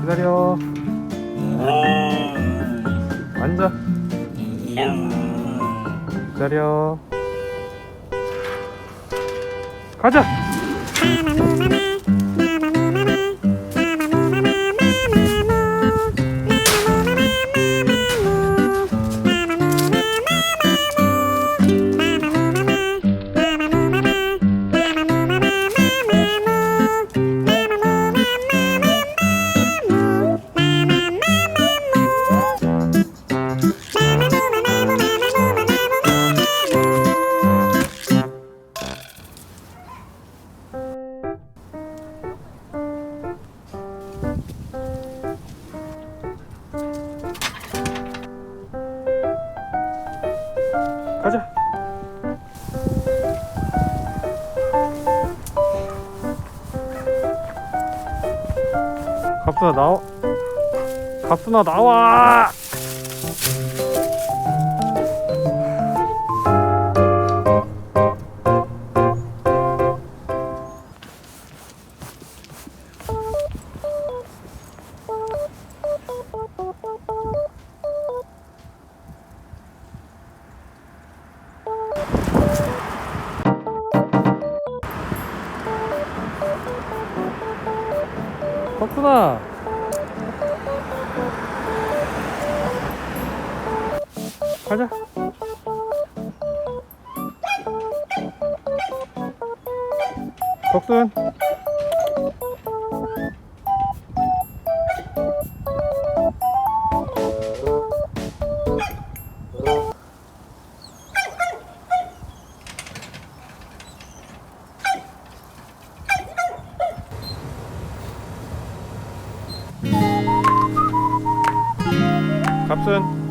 기다려. 앉아. 기다려. 가자. 갑순아 나와. 갑순아 나와. 갑순아. 가자. 덕순. 갑순.